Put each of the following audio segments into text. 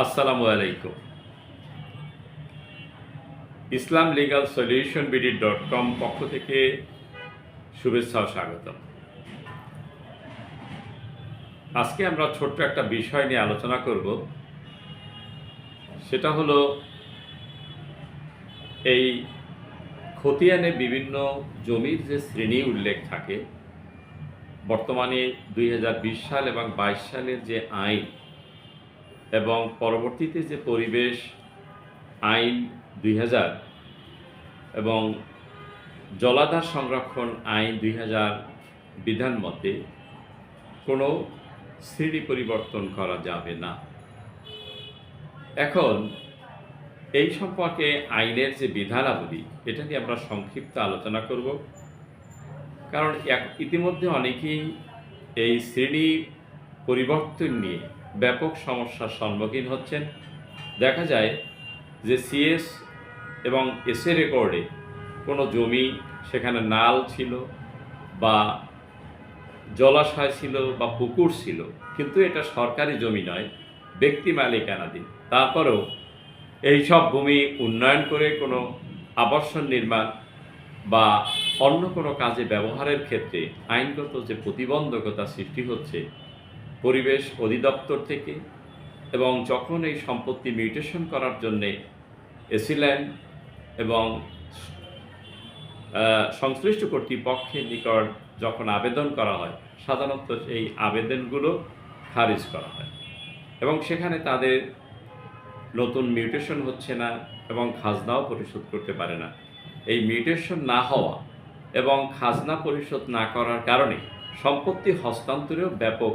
আসসালামু আলাইকুম। Islam legal solution BD dot com পক্ষ থেকে শুভেচ্ছা ও স্বাগতম। আজকে আমরা ছোট্ট একটা বিষয় নিয়ে আলোচনা করব। সেটা হলো এই খতিয়ানে বিভিন্ন জমির যে শ্রেণি উল্লেখ থাকে, বর্তমানে দুই হাজার বিশ সাল এবং বাইশ সালের যে আইন এবং পরবর্তীতে যে পরিবেশ, আইন দুই হাজার এবং জলাধার সংরক্ষণ আইন দুই হাজার বিধান মতে কোনো শ্রেণি পরিবর্তন করা যাবে না। এখন এই সম্পর্কে আইনের যে বিধানাবলী, এটা নিয়ে আমরা সংক্ষিপ্ত আলোচনা করব। কারণ ইতিমধ্যে অনেকেই এই শ্রেণি পরিবর্তন নিয়ে ব্যাপক সমস্যার সম্মুখীন হচ্ছেন। দেখা যায় যে সিএস এবং এসএ রেকর্ডে কোনো জমি সেখানে নাল ছিল বা জলাশয় ছিল বা পুকুর ছিল, কিন্তু এটা সরকারি জমি নয়, ব্যক্তি মালিকানাধীন। তারপরেও এই সব ভূমি উন্নয়ন করে কোনো আবাসন নির্মাণ বা অন্য কোনো কাজে ব্যবহারের ক্ষেত্রে আইনগত যে প্রতিবন্ধকতা সৃষ্টি হচ্ছে পরিবেশ অধিদপ্তর থেকে এবং যখন এই সম্পত্তি মিউটেশন করার জন্যে এসিল্যান্ড এবং সংশ্লিষ্ট কর্তৃপক্ষের নিকট যখন আবেদন করা হয়, সাধারণত এই আবেদনগুলো খারিজ করা হয় এবং সেখানে তাদের নতুন মিউটেশন হচ্ছে না এবং খাজনাও পরিশোধ করতে পারে না। এই মিউটেশন না হওয়া এবং খাজনা পরিশোধ না করার কারণে সম্পত্তি হস্তান্তরেও ব্যাপক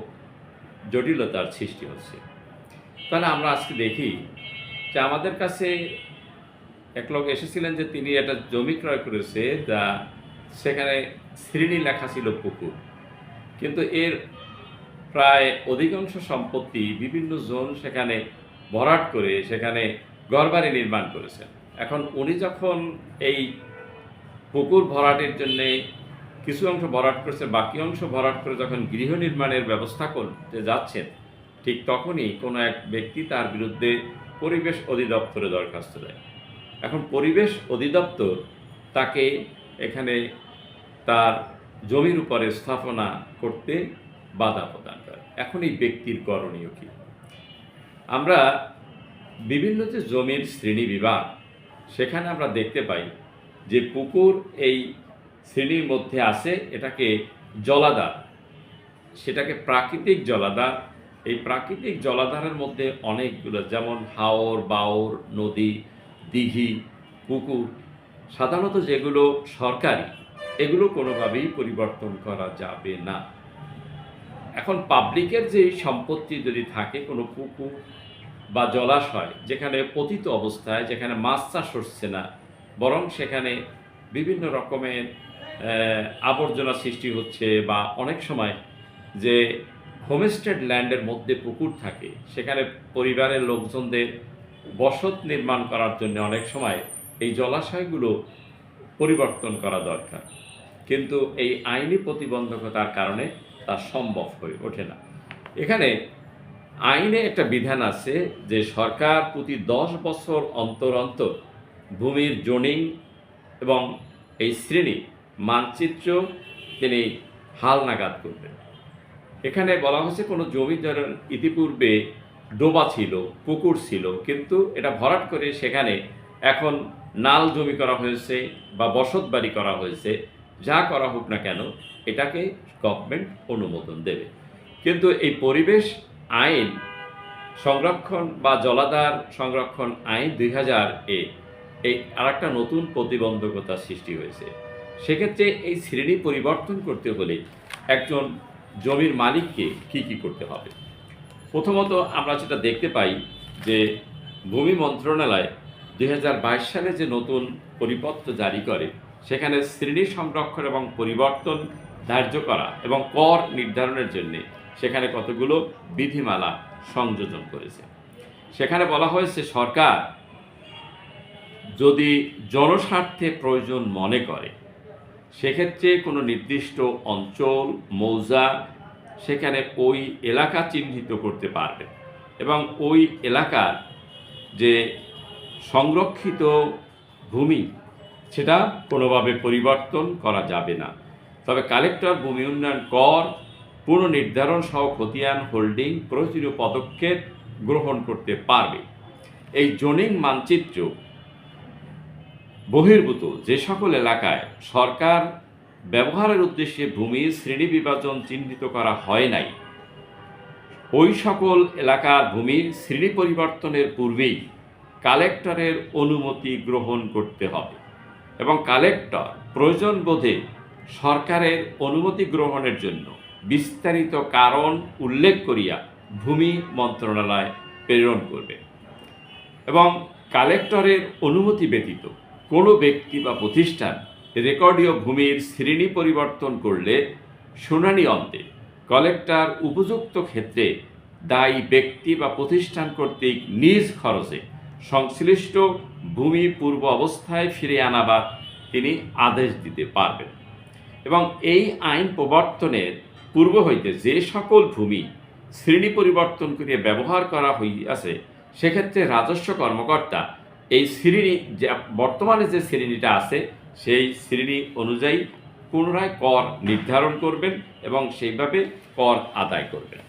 জটিলতার সৃষ্টি হচ্ছে। তাহলে আমরা আজকে দেখি যে আমাদের কাছে এক লোক এসেছিলেন যে তিনি একটা জমি ক্রয় করেছে যা সেখানে শ্রেণি লেখা ছিল পুকুর। কিন্তু এর প্রায় অধিকাংশ সম্পত্তি বিভিন্ন জোন সেখানে ভরাট করে সেখানে ঘরবাড়ি নির্মাণ করেছেন। এখন উনি যখন এই পুকুর ভরাটের জন্যে কিছু অংশ ভরাট করেছে, বাকি অংশ ভরাট করে যখন গৃহ নির্মাণের ব্যবস্থা করতে যাচ্ছেন ঠিক তখনই কোনো এক ব্যক্তি তার বিরুদ্ধে পরিবেশ অধিদপ্তরে দরখাস্ত দেয়। এখন পরিবেশ অধিদপ্তর তাকে এখানে তার জমির উপরে স্থাপনা করতে বাধা প্রদান করে। এখন এই ব্যক্তির করণীয় কী? আমরা বিভিন্ন যে জমির শ্রেণি বিভাগ, সেখানে আমরা দেখতে পাই যে পুকুর এই শ্রেণির মধ্যে আসে এটাকে জলাধার। সেটাকে প্রাকৃতিক জলাধার। এই প্রাকৃতিক জলাধারের মধ্যে অনেকগুলো, যেমন হাওর বাওর নদী, দিঘি, পুকুর, সাধারণত যেগুলো সরকারি, এগুলো কোনোভাবেই পরিবর্তন করা যাবে না। এখন পাবলিকের যে সম্পত্তি যদি থাকে, কোনো পুকুর বা জলাশয় যেখানে পতিত অবস্থায়, যেখানে মাছ চাষ হচ্ছে না, বরং সেখানে বিভিন্ন রকমের আবর্জনা সৃষ্টি হচ্ছে বা অনেক সময় যে হোমস্টেড ল্যান্ডের মধ্যে পুকুর থাকে, সেখানে পরিবারের লোকজনদের বসত নির্মাণ করার জন্য অনেক সময় এই জলাশয়গুলো পরিবর্তন করা দরকার। কিন্তু এই আইনি প্রতিবন্ধকতার কারণে তা সম্ভব হয়ে ওঠে না। এখানে আইনে একটা বিধান আছে যে সরকার প্রতি দশ বছর অন্তর অন্তর ভূমির জোনিং এবং এই শ্রেণি মানচিত্র তিনি হালনাগাদ করবেন এখানে বলা হয়েছে কোনো জমি ধরেন ইতিপূর্বে ডোবা ছিল, পুকুর ছিল, কিন্তু এটা ভরাট করে সেখানে এখন নাল জমি করা হয়েছে বা বসত বাড়ি করা হয়েছে, যা করা হোক না কেন, এটাকে গভর্নমেন্ট অনুমোদন দেবে। কিন্তু এই পরিবেশ আইন সংরক্ষণ বা জলাধার সংরক্ষণ আইন দুই হাজার এ, এই আরেকটা নতুন প্রতিবন্ধকতা সৃষ্টি হয়েছে। সেক্ষেত্রে এই শ্রেণি পরিবর্তন করতে হলে একজন জমির মালিককে কি কি করতে হবে? প্রথমত আমরা যেটা দেখতে পাই যে ভূমি মন্ত্রণালয় দু হাজার বাইশ সালে যে নতুন পরিপত্র জারি করে, সেখানে শ্রেণি সংরক্ষণ এবং পরিবর্তন ধার্য করা এবং কর নির্ধারণের জন্য সেখানে কতগুলো বিধিমালা সংযোজন করেছে। সেখানে বলা হয়েছে, সরকার যদি জনস্বার্থে প্রয়োজন মনে করে সেক্ষেত্রে কোনো নির্দিষ্ট অঞ্চল, মৌজা সেখানে ওই এলাকা চিহ্নিত করতে পারবে এবং ওই এলাকার যে সংরক্ষিত ভূমি, সেটা কোনোভাবে পরিবর্তন করা যাবে না। তবে কালেক্টর ভূমি উন্নয়ন কর, পুনর্নির্ধারণ সহ খতিয়ান, হোল্ডিং, প্রয়োজনীয় পদক্ষেপ গ্রহণ করতে পারবে। এই জোনিং মানচিত্র বহির্ভূত যে সকল এলাকায় সরকার ব্যবহারের উদ্দেশ্যে ভূমির শ্রেণি বিভাজন চিহ্নিত করা হয় নাই, ওই সকল এলাকার ভূমির শ্রেণি পরিবর্তনের পূর্বেই কালেক্টরের অনুমতি গ্রহণ করতে হবে এবং কালেক্টর প্রয়োজন বোধে সরকারের অনুমতি গ্রহণের জন্য বিস্তারিত কারণ উল্লেখ করিয়া ভূমি মন্ত্রণালয় প্রেরণ করবে এবং কালেক্টরের অনুমতি ব্যতীত কোনো ব্যক্তি বা প্রতিষ্ঠান রেকর্ডীয় ভূমির শ্রেণি পরিবর্তন করলে শুনানি অন্তে কালেক্টর উপযুক্ত ক্ষেত্রে দায়ী ব্যক্তি বা প্রতিষ্ঠান কর্তৃক নিজ খরচে সংশ্লিষ্ট ভূমি পূর্ব অবস্থায় ফিরে আনাবার তিনি আদেশ দিতে পারবেন। এবং এই আইন প্রবর্তনের পূর্ব হইতে যে সকল ভূমি শ্রেণি পরিবর্তন করিয়া ব্যবহার করা হইয়াছে, সেক্ষেত্রে রাজস্ব কর্মকর্তা এই শ্রেণি যে বর্তমানে যে শ্রেণীটা আছে, সেই শ্রেণি অনুযায়ী পুনরায় কর নির্ধারণ করবেন এবং সেইভাবে কর আদায় করবেন।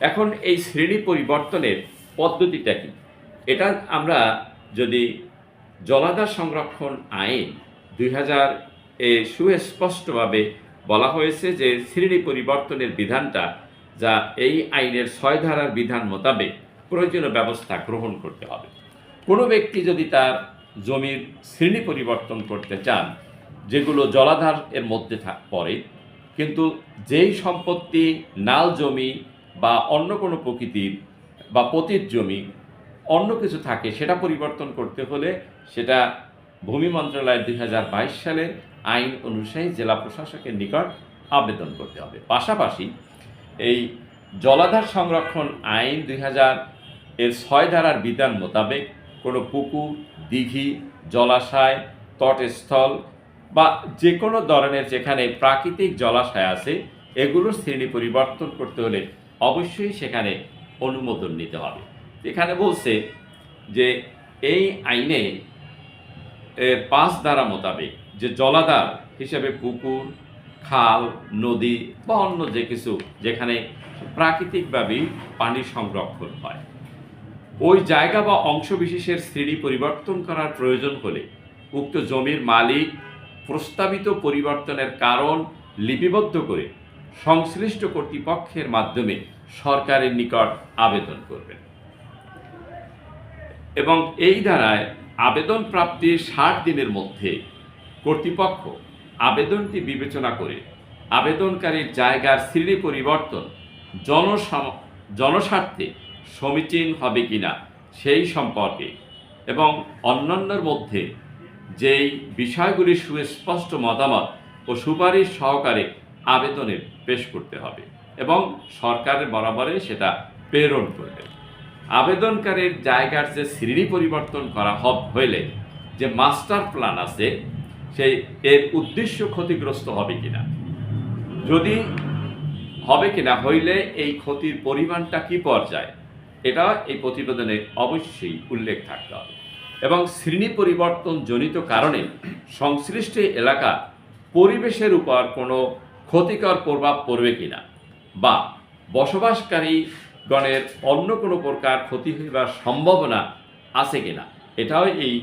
এখন এই শ্রেণি পরিবর্তনের পদ্ধতিটা কি? এটা আমরা যদি জলাধার সংরক্ষণ আইন দুই হাজার এ সুস্পষ্টভাবে বলা হয়েছে যে শ্রেণি পরিবর্তনের বিধানটা যা এই আইনের ছয় ধারার বিধান মোতাবেক প্রয়োজনীয় ব্যবস্থা গ্রহণ করতে হবে। কোনো ব্যক্তি যদি তার জমির শ্রেণি পরিবর্তন করতে চান, যেগুলো জলাধার এর মধ্যে পড়ে, কিন্তু যেই সম্পত্তি, নাল জমি বা অন্য কোনো প্রকৃতির বা পতিত জমি অন্য কিছু থাকে, সেটা পরিবর্তন করতে হলে সেটা ভূমি মন্ত্রণালয়ের দুই হাজার বাইশ সালের আইন অনুযায়ী জেলা প্রশাসকের নিকট আবেদন করতে হবে। পাশাপাশি এই জলাধার সংরক্ষণ আইন দুই হাজার এর ছয় ধারার বিধান মোতাবেক কোনো পুকুর, দিঘি, জলাশয়, তটস্থল বা যে কোনো ধরনের যেখানে প্রাকৃতিক জলাশয় আছে, এগুলোর শ্রেণি পরিবর্তন করতে হলে অবশ্যই সেখানে অনুমোদন নিতে হবে। এখানে বলছে যে এই আইনে পাঁচ ধারা মোতাবেক যে জলাধার হিসেবে পুকুর, খাল, নদী বা অন্য যে কিছু যেখানে প্রাকৃতিকভাবেই পানি সংরক্ষণ হয় ওই জায়গা বা অংশবিশেষের শ্রেণি পরিবর্তন করার প্রয়োজন হলে উক্ত জমির মালিক প্রস্তাবিত পরিবর্তনের কারণ লিপিবদ্ধ করে সংশ্লিষ্ট কর্তৃপক্ষের মাধ্যমে সরকারের নিকট আবেদন করবেন। এবং এই ধারায় আবেদন প্রাপ্তির ষাট দিনের মধ্যে কর্তৃপক্ষ আবেদনটি বিবেচনা করে আবেদনকারীর জায়গার শ্রেণি পরিবর্তন জনস্বার্থে সমীচীন হবে কিনা সেই সম্পর্কে এবং অন্যান্যর মধ্যে যেই বিষয়গুলি সুস্পষ্ট মতামত ও সুপারিশ সহকারে আবেদনে পেশ করতে হবে এবং সরকারের বরাবরে সেটা প্রেরণ করবে। আবেদনকারীর জায়গার যে শ্রেণি পরিবর্তন করা হব হইলে যে মাস্টার প্ল্যান আছে সেই এর উদ্দেশ্য ক্ষতিগ্রস্ত হবে কিনা? যদি হবে কিনা হইলে এই ক্ষতির পরিমাণটা কি পর্যায়ে? এটা এই প্রতিবেদনে অবশ্যই উল্লেখ থাকতে হবে। এবং শ্রেণি পরিবর্তন জনিত কারণে সংশ্লিষ্ট এলাকা পরিবেশের উপর কোনো ক্ষতিকর প্রভাব পড়বে কিনা বা বসবাসকারী গণের অন্য কোনো প্রকার ক্ষতি হইবার সম্ভাবনা আছে কিনা, এটাও এই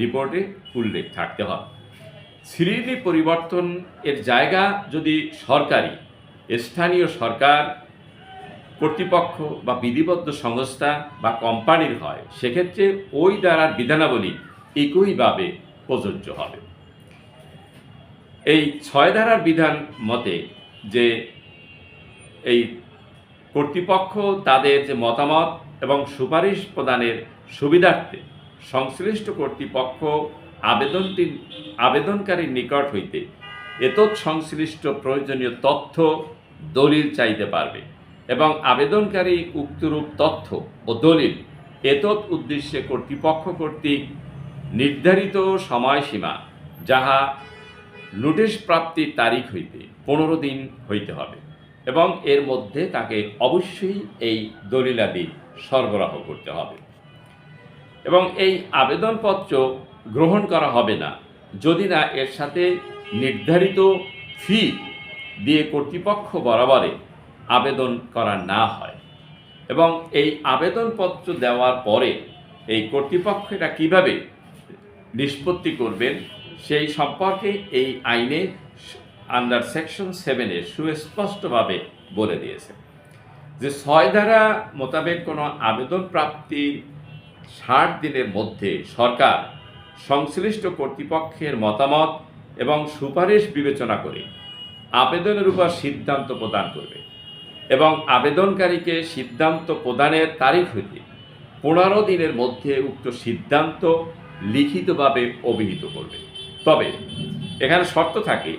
রিপোর্টে উল্লেখ থাকতে হবে। শ্রেণি পরিবর্তন এর জায়গা যদি সরকারি, স্থানীয় সরকার কর্তৃপক্ষ বা বিধিবদ্ধ সংস্থা বা কোম্পানির হয়, সেক্ষেত্রে ওই দ্বারার বিধানাবলী একইভাবে প্রযোজ্য হবে। এই ছয় ধারার বিধান মতে যে এই কর্তৃপক্ষ তাদের যে মতামত এবং সুপারিশ প্রদানের সুবিধার্থে সংশ্লিষ্ট কর্তৃপক্ষ আবেদনটি আবেদনকারীর নিকট হইতে এতৎ সংশ্লিষ্ট প্রয়োজনীয় তথ্য দলিল চাইতে পারবে। এবং আবেদনকারী উক্তরূপ তথ্য ও দলিল এতৎ উদ্দেশ্যে কর্তৃপক্ষ কর্তৃক নির্ধারিত সময়সীমা, যাহা নোটিশ প্রাপ্তির তারিখ হইতে পনেরো দিন হইতে হবে এবং এর মধ্যে তাকে অবশ্যই এই দলিলাদি সরবরাহ করতে হবে। এবং এই আবেদনপত্র গ্রহণ করা হবে না, যদি না এর সাথে নির্ধারিত ফি দিয়ে কর্তৃপক্ষ বরাবরে আবেদন করা না হয়। এবং এই আবেদনপত্র দেওয়ার পরে এই কর্তৃপক্ষ এটা কীভাবে নিষ্পত্তি করবেন, সেই সম্পর্কে এই আইনে আন্ডার সেকশন সেভেনে সুস্পষ্টভাবে বলে দিয়েছে। যে ছয় ধারা মোতাবেক কোনো আবেদন প্রাপ্তির ষাট দিনের মধ্যে সরকার সংশ্লিষ্ট কর্তৃপক্ষের মতামত এবং সুপারিশ বিবেচনা করে আবেদনের উপর সিদ্ধান্ত প্রদান করবে। এবং আবেদনকারীকে সিদ্ধান্ত প্রদানের তারিখ হইতে পনেরো দিনের মধ্যে উক্ত সিদ্ধান্ত লিখিতভাবে অভিহিত করবে। তবে এখানে শর্ত থাকে,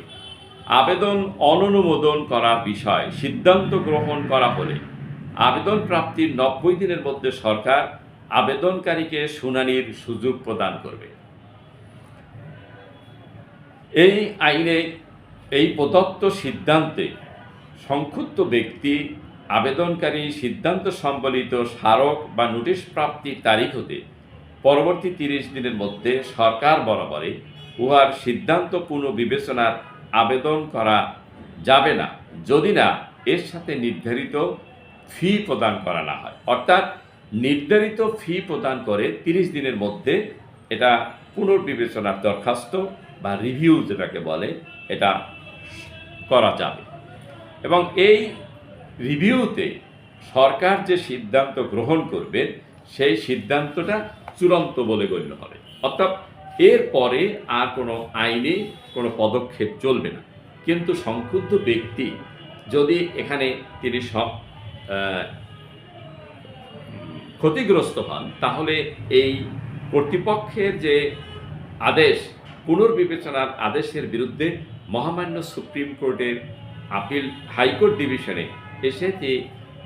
আবেদন অননুমোদন করার বিষয় সিদ্ধান্ত গ্রহণ করা হলে আবেদন প্রাপ্তির নব্বই দিনের মধ্যে সরকার আবেদনকারীকে শুনানির সুযোগ প্রদান করবে। এই আইনে এই প্রদত্ত সিদ্ধান্তে সংক্ষুব্ধ ব্যক্তি, আবেদনকারী সিদ্ধান্ত সম্বলিত স্মারক বা নোটিশ প্রাপ্তির তারিখ হতে পরবর্তী তিরিশ দিনের মধ্যে সরকার বরাবরে উহার সিদ্ধান্ত পুনর্বিবেচনার আবেদন করা যাবে না, যদি না এর সাথে নির্ধারিত ফি প্রদান করা না হয়। অর্থাৎ নির্ধারিত ফি প্রদান করে তিরিশ দিনের মধ্যে এটা পুনর্বিবেচনার দরখাস্ত বা রিভিউ যেটাকে বলে, এটা করা যাবে। এবং এই রিভিউতে সরকার যে সিদ্ধান্ত গ্রহণ করবে, সেই সিদ্ধান্তটা চূড়ান্ত বলে গণ্য হবে। অর্থাৎ এরপরে আর কোনো আইনে কোনো পদক্ষেপ চলবে না। কিন্তু সংক্ষুব্ধ ব্যক্তি যদি এখানে তিনি সব ক্ষতিগ্রস্ত হন, তাহলে এই কর্তৃপক্ষের যে আদেশ, পুনর্বিবেচনার আদেশের বিরুদ্ধে মহামান্য সুপ্রিম কোর্টের আপিল হাইকোর্ট ডিভিশনে এসে যে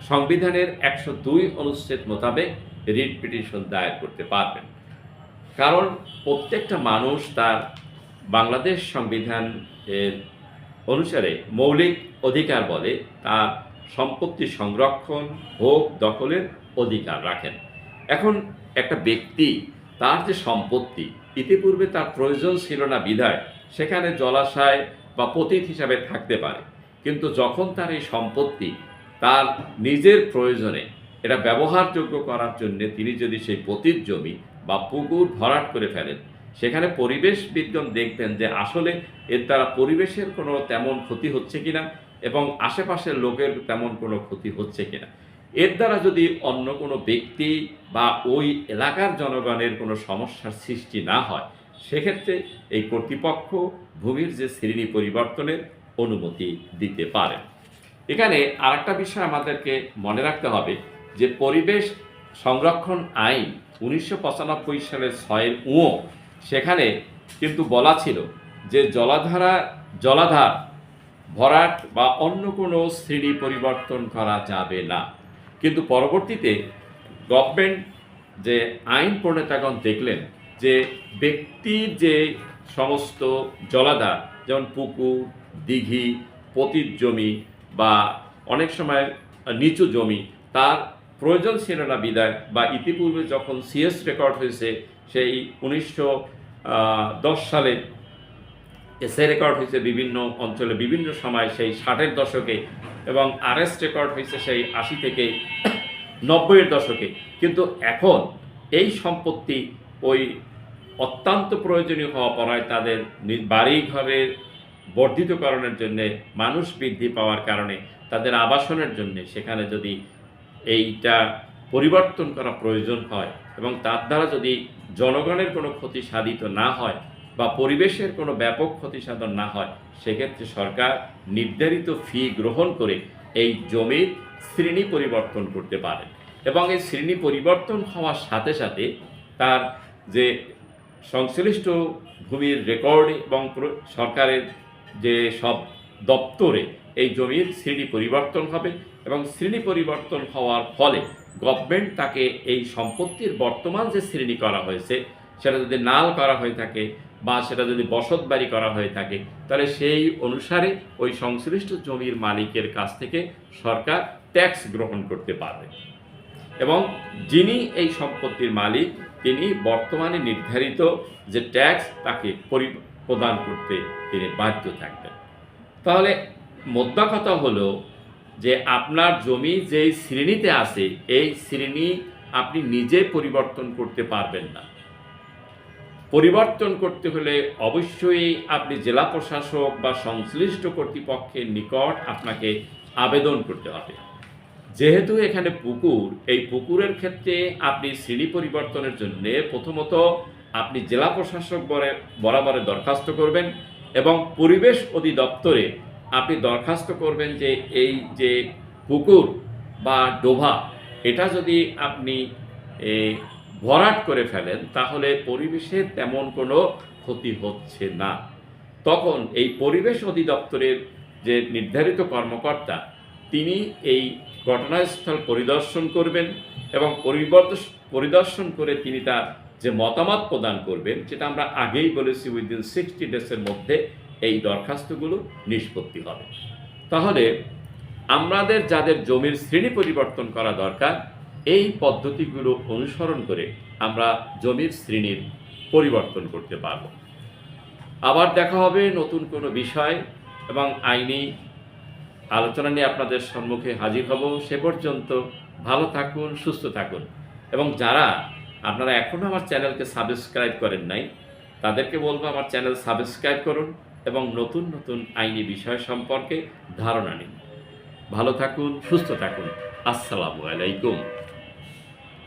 সংবিধানের একশো দুই অনুচ্ছেদ মোতাবেক রিট পিটিশন দায়ের করতে পারবেন। কারণ প্রত্যেকটা মানুষ তার বাংলাদেশ সংবিধান অনুসারে মৌলিক অধিকার বলে তার সম্পত্তি সংরক্ষণ, ভোগ, দখলের অধিকার রাখেন। এখন একটা ব্যক্তি তার যে সম্পত্তি, ইতিপূর্বে তার প্রয়োজন ছিল না বিধায় সেখানে জলাশয় বা পতিত হিসাবে থাকতে পারে। কিন্তু যখন তার এই সম্পত্তি তার নিজের প্রয়োজনে এটা ব্যবহারযোগ্য করার জন্যে তিনি যদি সেই পতিত জমি বা পুকুর ভরাট করে ফেলেন, সেখানে পরিবেশবিদগণ দেখবেন যে আসলে এর দ্বারা পরিবেশের কোনো তেমন ক্ষতি হচ্ছে কিনা এবং আশেপাশের লোকের তেমন কোনো ক্ষতি হচ্ছে কিনা। এর দ্বারা যদি অন্য কোনো ব্যক্তি বা ওই এলাকার জনগণের কোনো সমস্যার সৃষ্টি না হয়, সেক্ষেত্রে এই কর্তৃপক্ষ ভূমির যে শ্রেণি পরিবর্তনের অনুমতি দিতে পারে। এখানে আরেকটা বিষয় আমাদেরকে মনে রাখতে হবে যে পরিবেশ সংরক্ষণ আইন উনিশশো পঁচানব্বই সালের ছয়ের উঁ সেখানে কিন্তু বলা ছিল যে জলাধারা, জলাধার ভরাট বা অন্য কোনো শ্রেণি পরিবর্তন করা যাবে না। কিন্তু পরবর্তীতে গভর্নমেন্ট যে আইন প্রণেতাগণ দেখলেন যে ব্যক্তির যে সমস্ত জলাধার যেমন পুকুর, দিঘি, পতিত জমি বা অনেক সময় নিচু জমি, তার প্রয়োজন ছিল না বিদায় বা ইতিপূর্বে যখন সিএস রেকর্ড হয়েছে, সেই উনিশশো দশ সালে এসএ রেকর্ড হয়েছে বিভিন্ন অঞ্চলে, বিভিন্ন সময় সেই ষাটের দশকে এবং আরএস রেকর্ড হয়েছে সেই আশি থেকে নব্বইয়ের দশকে। কিন্তু এখন এই সম্পত্তি ওই অত্যন্ত প্রয়োজনীয় হওয়া পড়ায় তাদের বাড়ি ঘরের বর্ধিতকরণের জন্যে, মানুষ বৃদ্ধি পাওয়ার কারণে তাদের আবাসনের জন্য সেখানে যদি এইটা পরিবর্তন করা প্রয়োজন হয় এবং তার দ্বারা যদি জনগণের কোনো ক্ষতি সাধিত না হয় বা পরিবেশের কোনো ব্যাপক ক্ষতি সাধন না হয়, সেক্ষেত্রে সরকার নির্ধারিত ফি গ্রহণ করে এই জমির শ্রেণি পরিবর্তন করতে পারে। এবং এই শ্রেণি পরিবর্তন হওয়ার সাথে সাথে তার যে সংশ্লিষ্ট ভূমির রেকর্ড এবং সরকারের যে সব দপ্তরে এই জমির শ্রেণি পরিবর্তন হবে এবং শ্রেণি পরিবর্তন হওয়ার ফলে গভর্নমেন্ট তাকে এই সম্পত্তির বর্তমান যে শ্রেণি করা হয়েছে, সেটা যদি নাল করা হয়ে থাকে বা সেটা যদি বসত বাড়ি করা হয়ে থাকে, তাহলে সেই অনুসারে ওই সংশ্লিষ্ট জমির মালিকের কাছ থেকে সরকার ট্যাক্স গ্রহণ করতে পারবে। এবং যিনি এই সম্পত্তির মালিক তিনি বর্তমানে নির্ধারিত যে ট্যাক্স তাকে পরি- প্রদান করতে তিনি বাধ্য থাকবেন। তাহলে মোদ্দা কথা হলো যে আপনার জমি যেই শ্রেণীতে আছে, এই শ্রেণি আপনি নিজে পরিবর্তন করতে পারবেন না। পরিবর্তন করতে হলে অবশ্যই আপনি জেলা প্রশাসক বা সংশ্লিষ্ট কর্তৃপক্ষের নিকট আপনাকে আবেদন করতে হবে। যেহেতু এখানে পুকুর, এই পুকুরের ক্ষেত্রে আপনি সিঁড়ি পরিবর্তনের জন্য প্রথমত আপনি জেলা প্রশাসক বরে- বরাবরে দরখাস্ত করবেন এবং পরিবেশ অধিদপ্তরে আপনি দরখাস্ত করবেন যে এই যে পুকুর বা ডোভা, এটা যদি আপনি ভরাট করে ফেলেন, তাহলে পরিবেশের তেমন কোনো ক্ষতি হচ্ছে না। তখন এই পরিবেশ অধিদপ্তরের যে নির্ধারিত কর্মকর্তা তিনি এই ঘটনাস্থল পরিদর্শন করবেন এবং পরিদর্শন করে তিনি তার যে মতামত প্রদান করবেন যেটা আমরা আগেই বলেছি উইদিন সিক্সটি ডেজের মধ্যে এই দরখাস্তগুলো নিষ্পত্তি হবে। তাহলে আমাদের যাদের জমির শ্রেণি পরিবর্তন করা দরকার, এই পদ্ধতিগুলো অনুসরণ করে আমরা জমির শ্রেণির পরিবর্তন করতে পারব। আবার দেখা হবে নতুন কোনো বিষয় এবং আইনি আলোচনা নিয়ে আপনাদের সম্মুখে হাজির হব। সে পর্যন্ত ভালো থাকুন, সুস্থ থাকুন। এবং যারা আপনারা এখনও আমার চ্যানেলকে সাবস্ক্রাইব করেন নাই, তাদেরকে বলব আমার চ্যানেল সাবস্ক্রাইব করুন এবং নতুন নতুন আইনি বিষয় সম্পর্কে ধারণা নিন। ভালো থাকুন, সুস্থ থাকুন। আসসালামু আলাইকুম।